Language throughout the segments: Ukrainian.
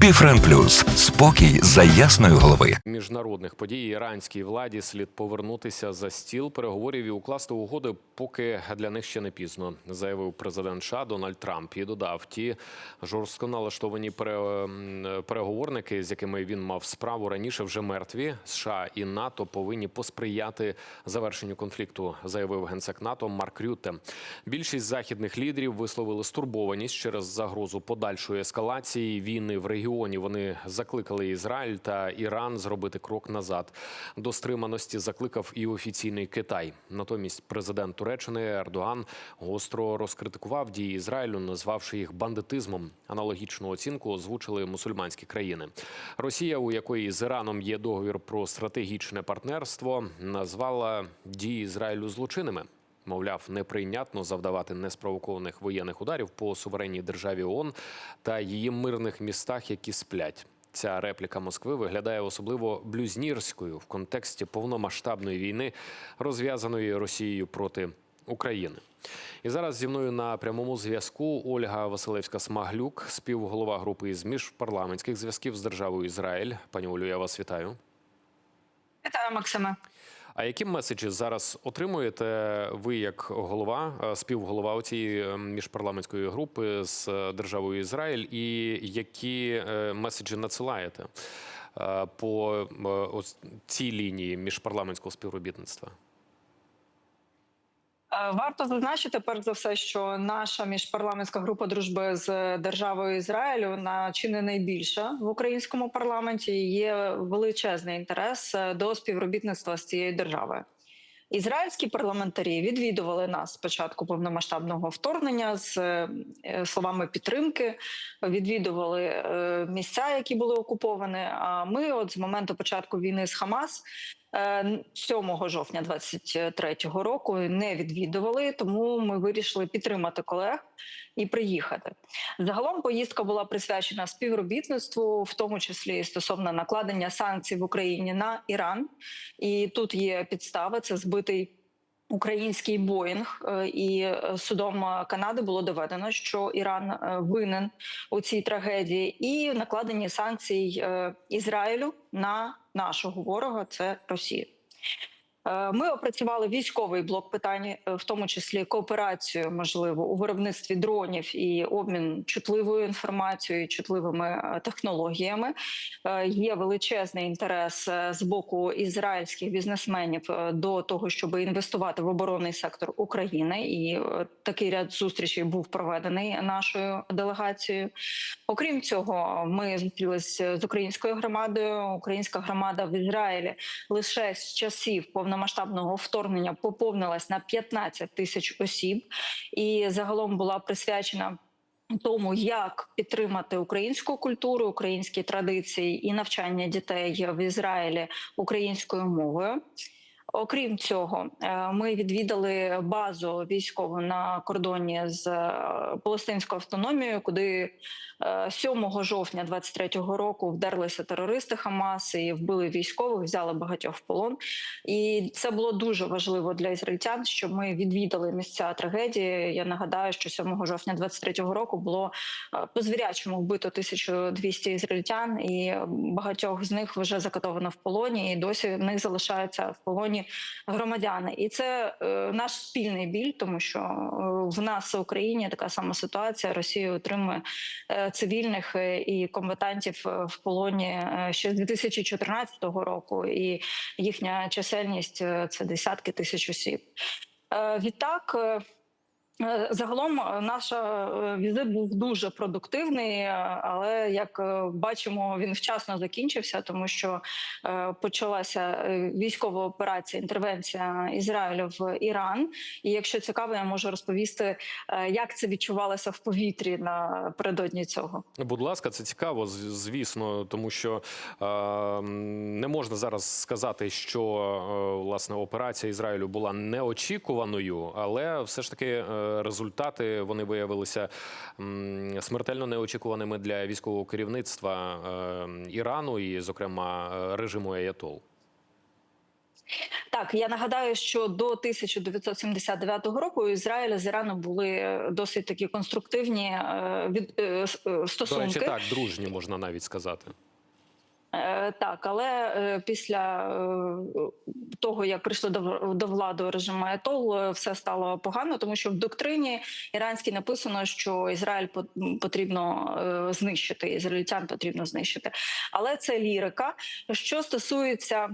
Біфрен Плюс спокій за ясної голови. міжнародних подій іранській владі слід повернутися за стіл переговорів і укласти угоди, поки для них ще не пізно, заявив президент США Дональд Трамп і додав ті жорстко налаштовані пере- переговорники, з якими він мав справу раніше, вже мертві. США і НАТО повинні посприяти завершенню конфлікту, заявив генсек НАТО Марк Рютте. Більшість західних лідерів висловили стурбованість через загрозу подальшої ескалації війни в регіоні. Вони закликали Ізраїль та Іран зробити крок назад. До стриманості закликав і офіційний Китай. Натомість президент Туреччини Ердоган гостро розкритикував дії Ізраїлю, назвавши їх бандитизмом. Аналогічну оцінку озвучили мусульманські країни. Росія, у якої з Іраном є договір про стратегічне партнерство, назвала дії Ізраїлю злочинними. Мовляв, неприйнятно завдавати неспровокованих воєнних ударів по суверенній державі ООН та її мирних містах, які сплять. Ця репліка Москви виглядає особливо блюзнірською в контексті повномасштабної війни, розв'язаної Росією проти України. І зараз зі мною на прямому зв'язку Ольга Василевська Смаглюк, співголова групи з міжпарламентських зв'язків з державою Ізраїль. Пані Олю, я вас вітаю. Вітаю, Максиме. А які меседжі зараз отримуєте ви як голова, е, співголова цієї е, міжпарламентської групи з е, державою Ізраїль, і які е, меседжі надсилаєте по цій лінії міжпарламентського співробітництва? Е, Варто зазначити перш за все, що наша міжпарламентська група дружби з державою Ізраїлю на чи не найбільша в українському парламенті. Є величезний інтерес е, до співробітництва з цією державою. Ізраїльські парламентарі відвідували нас спочатку повномасштабного вторгнення з е, словами підтримки, відвідували місця, які були окуповані. А ми, от з моменту початку війни з Хамас, 7 жовтня 23-го року не відвідували, тому ми вирішили підтримати колег і приїхати. Загалом поїздка була присвячена співробітництву, в тому числі стосовно накладення санкцій в Україні на Іран. І тут є підстави. Це збитий. Український Боїнг е, і е, судом е, Канади було доведено, що Іран винен у цій трагедії, і накладені санкцій е, Ізраїлю на нашого ворога це Росія. Е, Ми опрацювали військовий блок питань, е, в тому числі кооперацію, можливо, у виробництві дронів і обмін чутливою інформацією, чутливими е, технологіями. Є величезний інтерес з боку ізраїльських бізнесменів до того, щоб інвестувати в оборонний сектор України, і такий ряд зустрічей був проведений нашою делегацією. Окрім цього, ми зустрілися з українською громадою. Українська громада в Ізраїлі лише з часів повномасштабного вторгнення поповнилась на 15 тисяч осіб, і загалом була присвячена. Тому як підтримати українську культуру, українські традиції і навчання дітей в Ізраїлі українською мовою. Окрім цього, е, ми відвідали базу військову на кордоні з е, Палестинською автономією, куди е, 7 жовтня 23-го року вдерлися терористи Хамас і вбили військових, взяли багатьох в полон. І це було дуже важливо для ізраїльтян, що ми відвідали місця трагедії. Я нагадаю, що 7 жовтня 23-го року було е, по звірячому вбито 1200 ізраїльтян, і багатьох з них вже закатовано в полоні, і досі в них залишаються в полоні громадяни. І це е, наш спільний біль, тому що е, в нас в Україні така сама ситуація. Росія отримує е, цивільних і комбатантів в полоні ще з 2014 року, і їхня чисельність це десятки тисяч осіб. Відтак. Е, Е, Загалом е, наш візит був дуже продуктивний, е, але як е, бачимо, він вчасно закінчився, тому що е, почалася е, військова операція, інтервенція Ізраїлю в Іран. І якщо цікаво, я можу розповісти, е, як це відчувалося в повітрі напередодні цього. Будь ласка, це цікаво, звісно, тому що е, не можна зараз сказати, що е, власне операція Ізраїлю була неочікуваною, але все ж таки е, результати вони виявилися смертельно неочікуваними для військового керівництва е, Ірану і, зокрема, режиму Аятол. Так, я нагадаю, що до 1979 року у Ізраїля з Іраном були е, досить такі конструктивні е, від с- е, До речі, так, дружні можна навіть сказати. Е, Так, але е, після е, того, як прийшли до, влади режиму Аятол, е, все стало погано, тому що в доктрині іранській написано, що Ізраїль по- потрібно знищити, ізраїльтян потрібно знищити. Але це лірика. Що стосується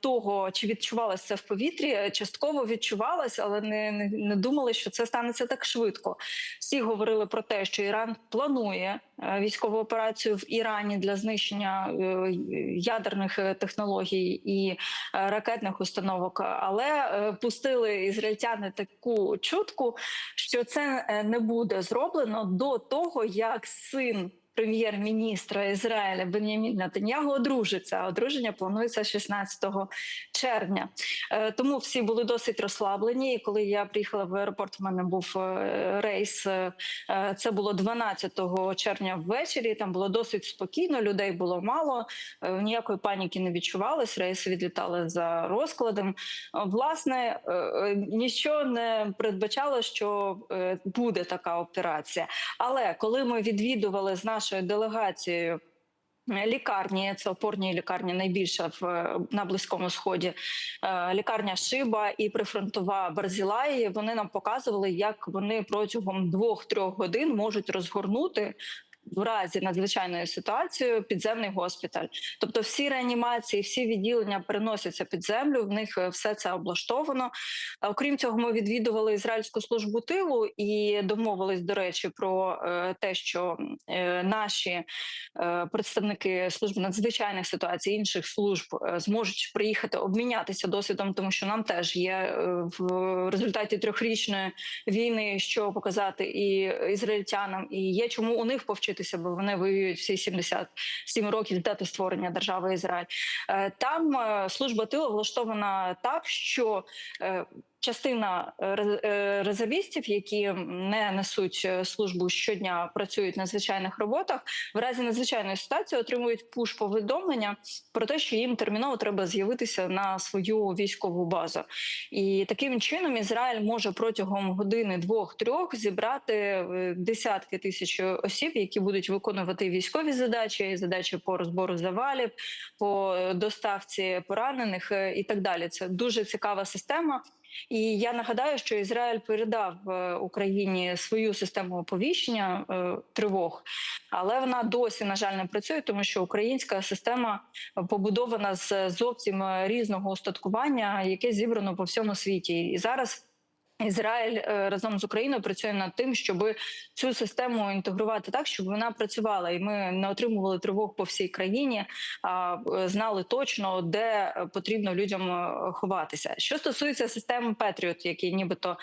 того, чи відчувалося це в повітрі, частково відчувалось, але не, не, думали, що це станеться так швидко. Всі говорили про те, що Іран планує військову операцію в Ірані для знищення е, ядерних е, технологій і е, ракетних установок. Але е, пустили ізраїльтяни таку чутку, що це е, не буде зроблено до того, як син. Прем'єр-міністра Ізраїля Бенямін Натаньягу одружиться. А Одруження планується 16 червня. Е, Тому всі були досить розслаблені. І коли я приїхала в аеропорт, в мене був е, рейс. е, Це було 12 червня ввечері. Там було досить спокійно, людей було мало, ніякої паніки не відчувалось. Рейси відлітали за розкладом. Власне, нічого не передбачало, що буде така операція. Але коли ми відвідували з нашою делегацією. Лікарні це опорні лікарні найбільша в на близькому сході. Е, Лікарня Шиба і прифронтова Барзілаї. Вони нам показували, як вони протягом двох-трьох годин можуть розгорнути. В разі надзвичайної ситуації підземний госпіталь, тобто всі реанімації, всі відділення переносяться під землю. В них е, все це облаштовано. Окрім цього, ми відвідували ізраїльську службу тилу і домовились, до речі, про е, те, що е, наші представники служби надзвичайних ситуацій інших служб зможуть приїхати обмінятися досвідом, тому що нам теж є в результаті трьохрічної війни, що показати і ізраїльтянам, і є чому у них повчитися, бо вони воюють всі 77 років дати створення держави Ізраїль. Е, Там е, служба тилу влаштована так, що е, частина е, е, резервістів, які не несуть е, службу щодня, працюють на звичайних роботах, в разі надзвичайної ситуації отримують пуш повідомлення про те, що їм терміново треба з'явитися на свою військову базу. І таким чином Ізраїль може протягом години двох-трьох зібрати десятки тисяч осіб, які будуть виконувати військові задачі, задачі по розбору завалів, по доставці поранених і так далі. Це дуже цікава система. І я нагадаю, що Ізраїль передав е, Україні свою систему оповіщення е, тривог, але вона досі, на жаль, не працює, тому що українська система побудована з зовсім е, різного устаткування, яке зібрано по всьому світі. І зараз. Ізраїль е, разом з Україною працює над тим, щоб цю систему інтегрувати так, щоб вона працювала, і ми не отримували тривог по всій країні, а е, знали точно, де е, потрібно людям ховатися. Що стосується системи Петріот, які нібито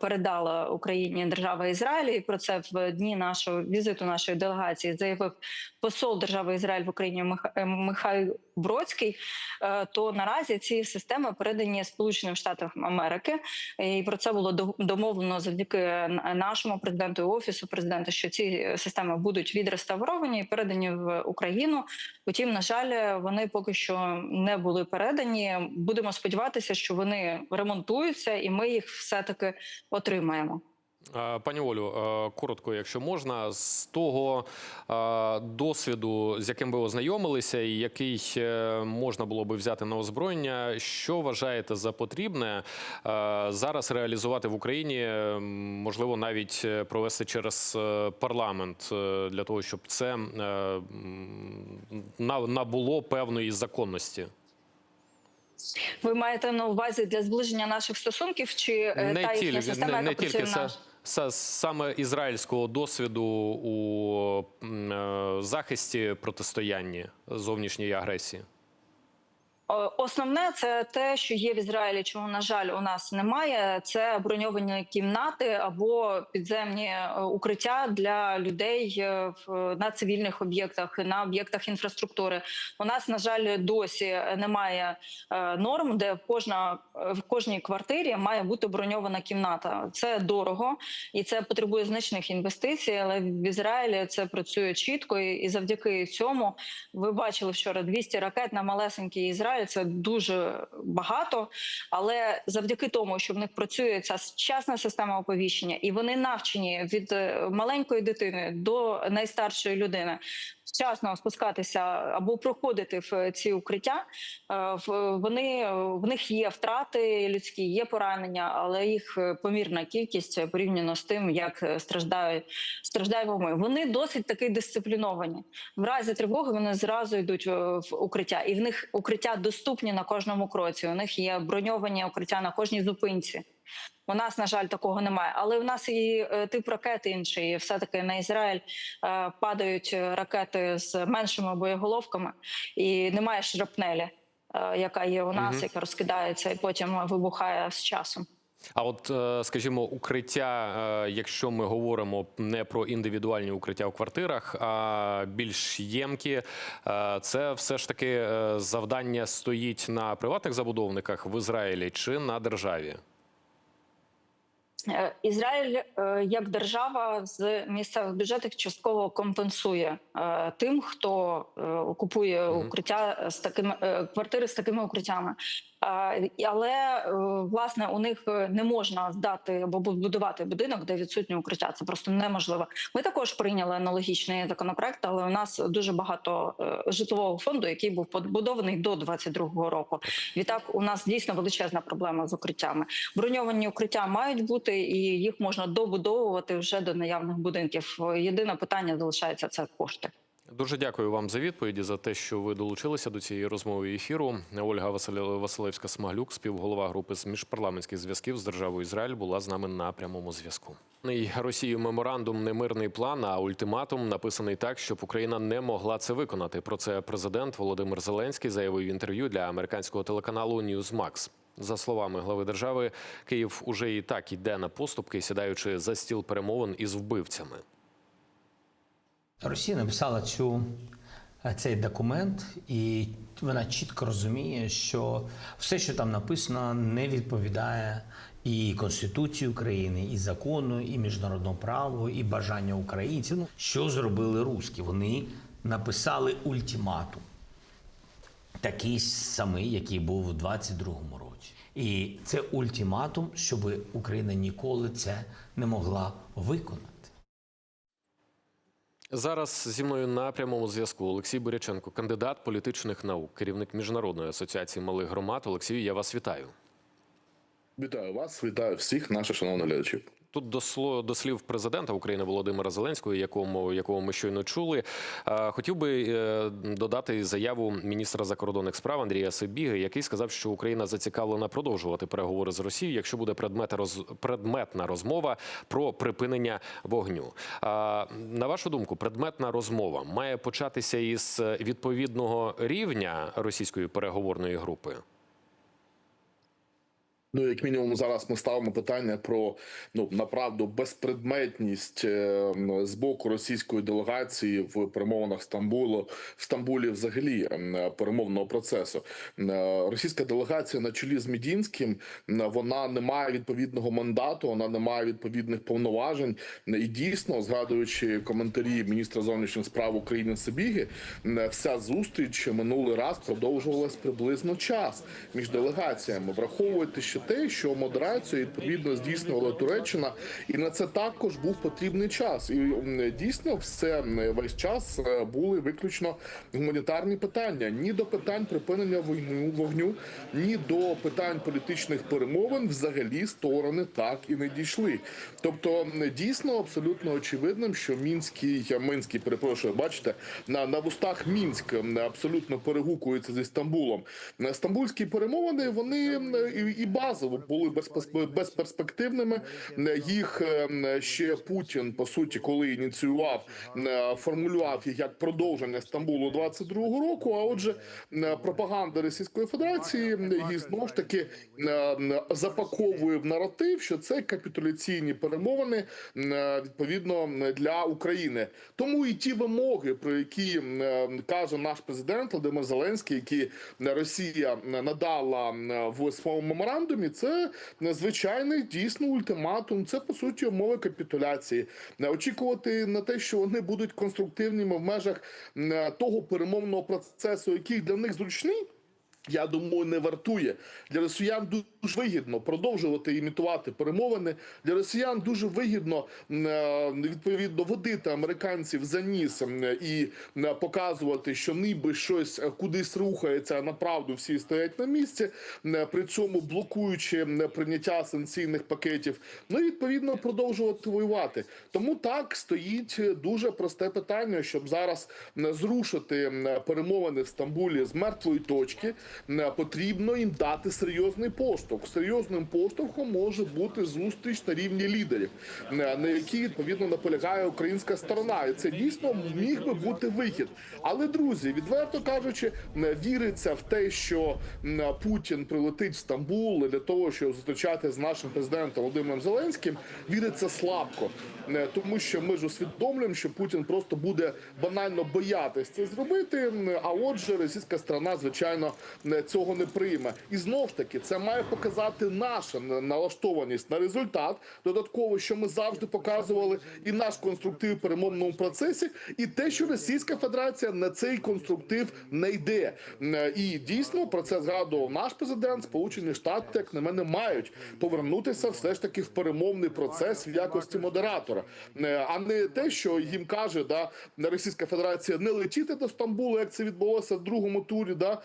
передала Україні держава Ізраїль, і про це в дні нашого візиту нашої делегації заявив посол держави Ізраїль в Україні Михайло Бродський. То наразі ці системи передані Сполученим Штатам Америки, і про це було домовлено завдяки нашому президенту і офісу президента, що ці е, системи будуть відреставровані і передані в Україну. Утім, на жаль, вони поки що не були передані. Будемо сподіватися, що вони ремонтуються, і ми їх все таки отримаємо. Е, Пані Олю, е, коротко, якщо можна, з того е, досвіду, з яким ви ознайомилися, і який можна було би взяти на озброєння, що вважаєте за потрібне зараз реалізувати в Україні, можливо, навіть провести через парламент для того, щоб це набуло певної законності? Ви маєте на увазі для зближення наших стосунків чи не та їхня тільки, система, не, яка не тільки це саме ізраїльського досвіду у е, захисті протистоянні зовнішньої агресії. О, Основне це те, що є в Ізраїлі, чому на жаль у нас немає. Це броньовані кімнати або підземні е, укриття для людей е, на цивільних об'єктах, на об'єктах інфраструктури. У нас на жаль досі немає е, норм, де кожна е, в кожній квартирі має бути броньована кімната. Це дорого і це потребує значних інвестицій. Але в Ізраїлі це працює чітко, і завдяки цьому ви бачили вчора 200 ракет на малесенький Ізраїль. Це дуже багато, але завдяки тому, що в них працює ця сучасна система оповіщення, і вони навчені від е, маленької дитини до найстаршої людини вчасно спускатися або проходити в ці укриття. е, Вони в них є втрати людські, є поранення, але їх е, помірна кількість порівняно з тим, як страждають страждаємо ми. Вони досить таки дисципліновані. В разі тривоги вони зразу йдуть в укриття, і в них укриття доступні на кожному кроці. У них є броньовані укриття на кожній зупинці. У нас, на жаль, такого немає. Але в нас і е, тип ракет інший. Все таки на Ізраїль е, падають ракети з меншими боєголовками, і немає шрапнелі, е, яка є у нас, угу. яка розкидається і потім вибухає з часом. А от, е, скажімо, укриття, е, якщо ми говоримо не про індивідуальні укриття в квартирах, а більш ємкі, е, це все ж таки завдання стоїть на приватних забудовниках в Ізраїлі чи на державі? Е, Ізраїль е, як держава з місцевих бюджетів частково компенсує е, тим, хто купує укриття з такими квартири з такими укриттями. Але власне у них не можна здати або будувати будинок, де відсутнє укриття. Це просто неможливо. Ми також прийняли аналогічний законопроект, але у нас дуже багато житлового фонду, який був побудований до 22-го року. Відтак, у нас дійсно величезна проблема з укриттями. Броньовані укриття мають бути, і їх можна добудовувати вже до наявних будинків. Єдине питання залишається це кошти. Дуже дякую вам за відповіді за те, що ви долучилися до цієї розмови ефіру. Ольга Василевська Смаглюк, співголова групи з міжпарламентських зв'язків з державою Ізраїль, була з нами на прямому зв'язку. Росією меморандум не мирний план, а ультиматум написаний так, щоб Україна не могла це виконати. Про це президент Володимир Зеленський заявив в інтерв'ю для американського телеканалу Newsmax. За словами глави держави, Київ уже і так йде на поступки, сідаючи за стіл перемовин із вбивцями. Росія написала цю, цей документ, і вона чітко розуміє, що все, що там написано, не відповідає і Конституції України, і закону, і міжнародному праву, і бажання українців. Ну, Що зробили русські? Вони написали ультиматум, такий самий, який був у 22-му році. І це ультиматум, щоб Україна ніколи це не могла виконати. Зараз зі мною на прямому зв'язку Олексій Боряченко, кандидат політичних наук, керівник міжнародної асоціації малих громад. Олексію, я вас вітаю. Вітаю вас, вітаю всіх наших шановних глядачів. Тут до слів президента України Володимира Зеленського, якому якого ми щойно чули. Хотів би е, додати заяву міністра закордонних справ Андрія Сибіги, який сказав, що Україна зацікавлена продовжувати переговори з Росією, якщо буде предмет предметна розмова про припинення вогню. На вашу думку, предметна розмова має початися із відповідного рівня російської переговорної групи. Ну, як мінімум, зараз ми ставимо питання про ну направду безпредметність е, з боку російської делегації в перемовинах Стамбулу в Стамбулі, взагалі е, перемовного процесу. Е, Російська делегація на чолі з Мідінським вона не має відповідного мандату, вона не має відповідних повноважень. І дійсно, згадуючи коментарі міністра зовнішніх справ України Сибіги, вся зустріч минулий раз продовжувалась приблизно час між делегаціями. Враховуйте ще те, що модерацію відповідно здійснювала Туреччина, і на це також був потрібний час. І дійсно, все весь час е, були виключно гуманітарні питання. Ні до питань припинення війну вогню, ні до питань політичних перемовин взагалі сторони так і не дійшли. Тобто, дійсно абсолютно очевидним, що мінський минський, перепрошую, бачите, на, на вустах Мінськ абсолютно перегукується зі Стамбулом. Стамбульські перемовини вони і, і базово були безперспективними. Їх е, ще Путін, по суті, коли ініціював, е, формулював їх як продовження Стамбулу 22-го року. А отже, е, пропаганда Російської Федерації її знову ж таки запаковує в наратив, що це капітуляційні перемовини відповідно для України. Тому і ті вимоги, про які каже наш президент Володимир Зеленський, які Росія надала в своєму меморандумі, це звичайний дійсно ультиматум. Це по суті умови капітуляції. Не Очікувати на те, що вони будуть конструктивними в межах того перемовного процесу, який для них зручний. я думаю, не вартує. Для росіян дуже вигідно продовжувати імітувати перемовини. Для росіян дуже вигідно е, відповідно водити американців за ніс і показувати, що ніби щось е, кудись рухається, а направду всі стоять на місці, м, при цьому блокуючи прийняття санкційних пакетів. Ну і відповідно продовжувати воювати. Тому так стоїть дуже просте питання, щоб зараз зрушити перемовини в Стамбулі з мертвої точки. Потрібно їм дати серйозний поштовх. Серйозним поштовхом може бути зустріч на рівні лідерів, на якій відповідно наполягає українська сторона, і це дійсно міг би бути вихід. Але друзі, відверто кажучи, м, віриться в те, що Путін прилетить в Стамбул для того, щоб зустрічати з нашим президентом Володимиром Зеленським. Віриться слабко, Е, тому що ми ж усвідомлюємо, що Путін просто буде банально боятись це зробити. А отже, російська сторона, звичайно, не- цього не прийме. І знов таки, це має показати наша на- налаштованість на результат. Додатково, що ми завжди показували, і наш конструктив в перемовному процесі, і те, що Російська Федерація на цей конструктив не йде. І дійсно про це згадував наш президент. Сполучені Штати, як на мене, мають повернутися все ж таки в перемовний процес в якості модератора, а не те, що їм каже, да Російська Федерація не летіти до Стамбулу, як це відбулося в другому турі, да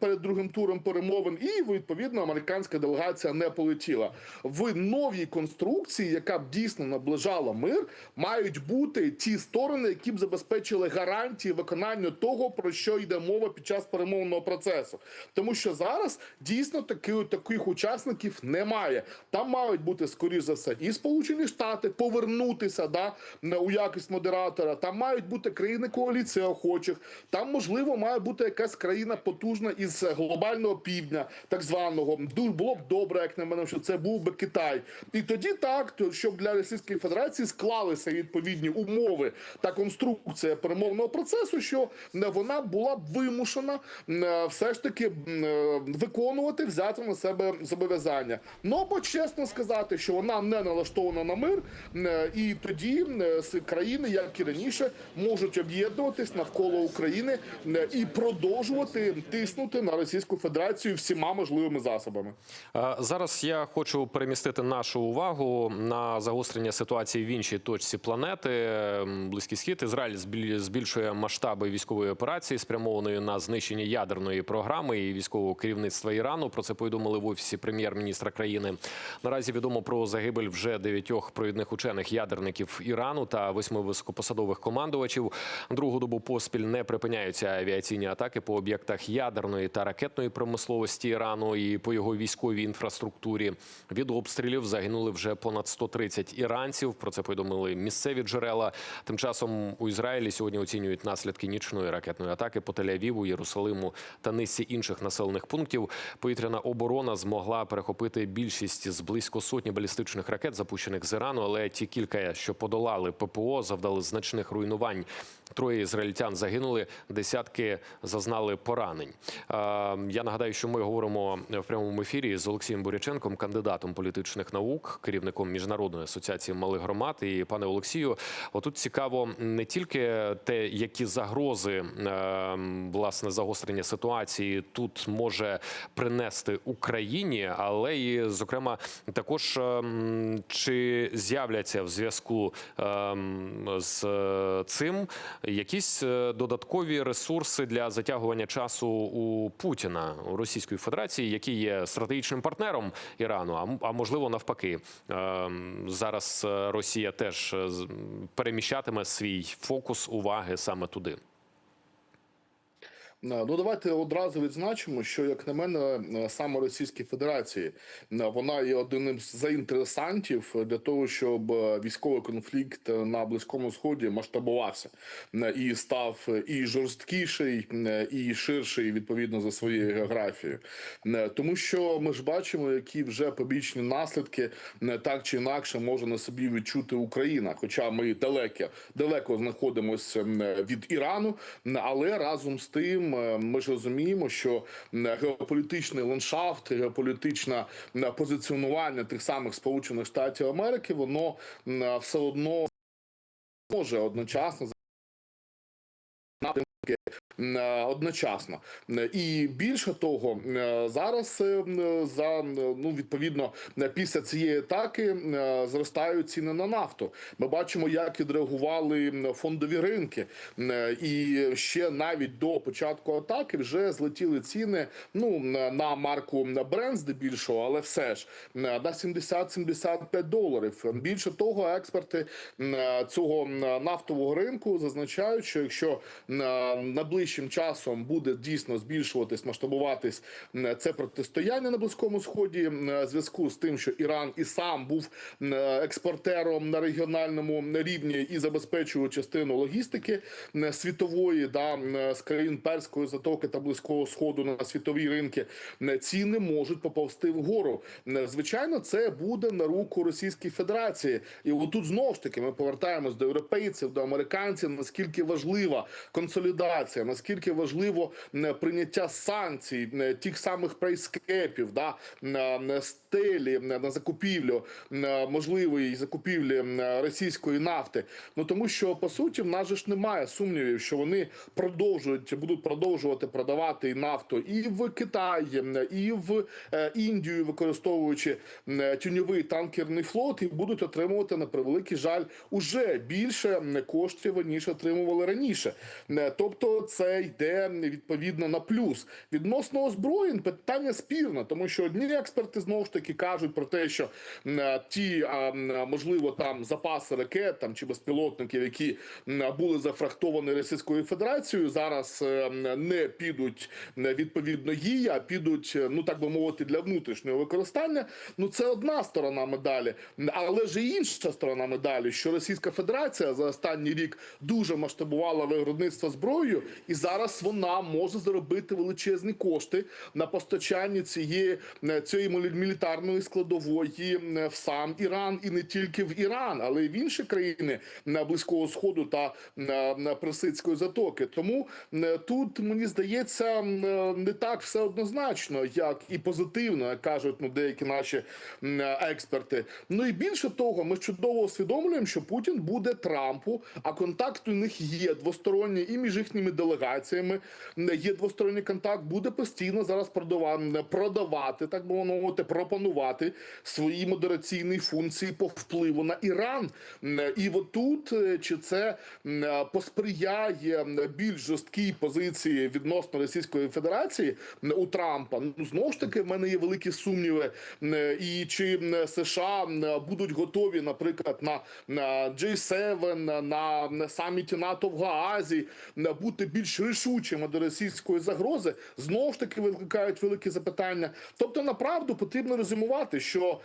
перед другим туром перемовин, і відповідно американська делегація не полетіла. В новій конструкції, яка б дійсно наближала мир, мають бути ті сторони, які б забезпечили гарантії виконання того, про що йде мова під час перемовного процесу. Тому що зараз дійсно таки, таких учасників немає. Там мають бути скоріш за все і Сполучені Штати повернутися да у якість модератора. Там мають бути країни коаліції охочих. Там можливо має бути якась країна потужна із глобального півдня, так званого. Дуже було б добре, як на мене, що це був би Китай. І тоді так, щоб для Російської Федерації склалися відповідні умови та конструкція перемовного процесу, що е, вона була б вимушена е, все ж таки е, виконувати, взяти на себе зобов'язання. Ну або чесно сказати, що вона не налаштована на мир, і тоді країни, як і раніше, можуть об'єднуватись навколо України і продовжувати тиснути на Російську Федерацію всіма можливими засобами. Е, Зараз я хочу перемістити нашу увагу на загострення ситуації в іншій точці планети. Близький схід Ізраїль збіль- збільшує масштаби військової операції, спрямованої на знищення ядерної програми і військового керівництва Ірану. Про це повідомили в офісі прем'єр-міністра країни. Наразі відомо про загибель вже дев'ятьох провідних учених ядерників Ірану та восьми високопосадових командувачів. Другу добу поспіль не припиняються авіаційні атаки по об'єктах ядерної та ракетної промисловості Ірану і по його військовій інфраструктурі. Від обстрілів загинули вже понад 130 іранців. Про це повідомили місцеві джерела. Тим часом у Ізраїлі сьогодні оцінюють наслідки нічної ракетної атаки по Тель-Авіву, Єрусалиму та низці інших населених пунктів. Повітряна оборона змогла перехопити більшість з близько сотні балістичних ракет, запущених з Ірану, але ті кілька, що подолали ППО, завдали значних руйнувань. Троє ізраїльтян загинули, десятки зазнали поранень. Е, Я нагадаю, що ми говоримо в прямому ефірі з Олексієм Буряченком, кандидатом політичних наук, керівником міжнародної асоціації малих громад. І пане Олексію, отут цікаво не тільки те, які загрози е, власне загострення ситуації тут може принести Україні, але і зокрема також ем, чи з'являться в зв'язку ем, з е, цим якісь е, додаткові ресурси для затягування часу у Путіна у Російської Федерації, який є стратегічним партнером Ірану, а можливо навпаки, Ем, зараз е, Росія теж е, переміщатиме свій фокус уваги саме туди. Ну давайте одразу відзначимо, що як на мене, е, саме Російській Федерації е, вона є одним з заінтересантів для того, щоб е, військовий конфлікт на близькому сході масштабувався е, і став е, і жорсткіший, е, і ширший відповідно за своєю географією, Е, тому що ми ж бачимо, які вже побічні наслідки е, так чи інакше може на собі відчути Україна, хоча ми далеко далеко знаходимося е, від Ірану, е, але разом з тим е, ми ж розуміємо, що геополітичний ландшафт, геополітичне позиціонування тих самих Сполучених Штатів Америки, воно все одно може одночасно напрямки одночасно. Е, І більше того, е, зараз е, за ну відповідно е, після цієї атаки е, зростають ціни на нафту. Ми бачимо, як відреагували фондові ринки, Е, і ще навіть до початку атаки вже злетіли ціни. Ну на на марку Brent здебільшого, але все ж е, на 70-75 доларів. Більше того, експерти е, цього нафтового ринку зазначають, що якщо е, найближчим часом буде дійсно збільшуватись, масштабуватись це протистояння на близькому сході, е, зв'язку з тим, що Іран і сам був е, експортером на регіональному рівні і забезпечує частину логістики е, світової, да з країн перської затоки та близького сходу на світові ринки, ціни можуть поповзти вгору. Звичайно, це буде на руку Російській Федерації, і отут знову ж таки ми повертаємось до європейців, до американців. Наскільки важлива консолідація, наскільки важливо прийняття санкцій, тих самих прайскепів, да стелі на закупівлю можливої закупівлі російської нафти. Ну тому що по суті в нас же ж немає сумнівів, що вони продовжують будуть продовжувати продавати нафту і в Китай, е, і в е, Індію, використовуючи тюньовий танкерний флот, і будуть отримувати на превеликий жаль уже більше коштів ніж отримували раніше. Тобто, це йде відповідно на плюс відносно озброєнь. Питання спірне, тому що одні експерти знову ж таки кажуть про те, що м, ті можливо там запаси ракет там чи безпілотників, які були зафрахтовані Російською Федерацією, зараз е, не підуть е, відповідно їй, а підуть, е, ну так би мовити, для внутрішнього використання. Ну це одна сторона медалі, але ж і інша сторона медалі, що Російська Федерація за останній рік дуже масштабувала виробництво зброєю, і зараз вона може заробити величезні кошти на постачанні цієї е, цієї мілітарної складової е, в сам Іран, і не тільки в Іран, але й в інші країни на близького сходу та Персидської затоки. Тому е, тут мені здається е, не так все однозначно, як і позитивно, як кажуть ну деякі наші е, експерти. Ну і більше того, ми чудово усвідомлюємо, що Путін буде Трампу, а контакт у них є двосторонній і між їхніми делегаціями. М, Є двосторонній контакт, буде постійно зараз продава- продавати, так би мовити, пропонувати свої модераційні функції по впливу на Іран. І от тут е, чи це посприяє більш жорсткій позиції відносно Російської Федерації у Трампа. Ну знову ж таки, в мене є великі сумніви. І чи США будуть готові, наприклад, на, на G7, на, саміті НАТО в Гаазі бути більш рішучими до російської загрози, знову ж таки викликають великі запитання. Тобто, направду потрібно резюмувати, що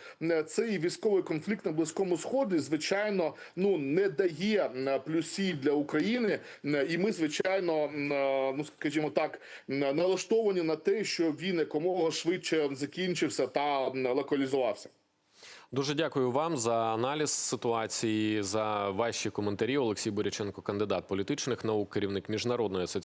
цей військовий конфлікт на близькому сході, звичайно, ну не дає плюсів для України, і ми, звичайно, е, ну скажімо так, налаштовані на те, що він якомога швидше закінчився та локалізувався. Дуже дякую вам за аналіз ситуації, за ваші коментарі. Олексій Боряченко, кандидат політичних наук, керівник міжнародної асоціації.